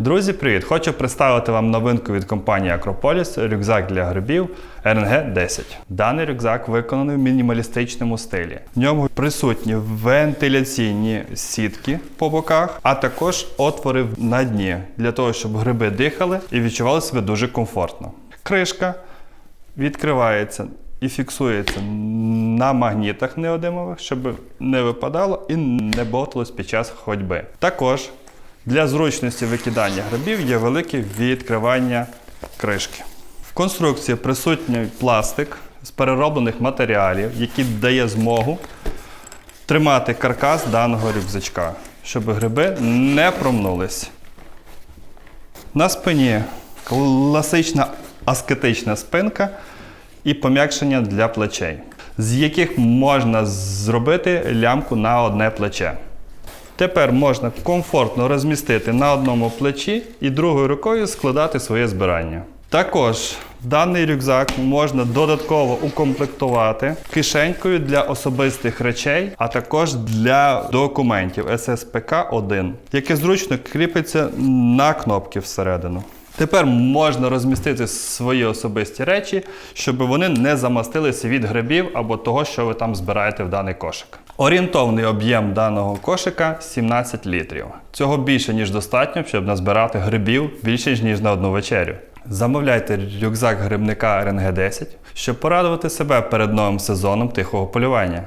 Друзі, привіт! Хочу представити вам новинку від компанії Acropolis рюкзак для грибів RNG 10. Даний рюкзак виконаний в мінімалістичному стилі. В ньому присутні вентиляційні сітки по боках, а також отвори на дні для того, щоб гриби дихали і відчували себе дуже комфортно. Кришка відкривається і фіксується на магнітах неодимових, щоб не випадало і не бовталось під час ходьби. Також для зручності викидання грибів є велике відкривання кришки. В конструкції присутній пластик з перероблених матеріалів, який дає змогу тримати каркас даного рюкзачка, щоб гриби не промнулись. На спині класична аскетична спинка і пом'якшення для плечей, з яких можна зробити лямку на одне плече. Тепер можна комфортно розмістити на одному плечі і другою рукою складати своє збирання. Також даний рюкзак можна додатково укомплектувати кишенькою для особистих речей, а також для документів ССПК 1 яке зручно кріпиться на кнопки всередину. Тепер можна розмістити свої особисті речі, щоб вони не замастилися від грибів або того, що ви там збираєте в даний кошик. Орієнтовний об'єм даного кошика 17 літрів. Цього більше, ніж достатньо, щоб назбирати грибів більше, ніж на одну вечерю. Замовляйте рюкзак грибника РНГ 10, щоб порадувати себе перед новим сезоном тихого полювання.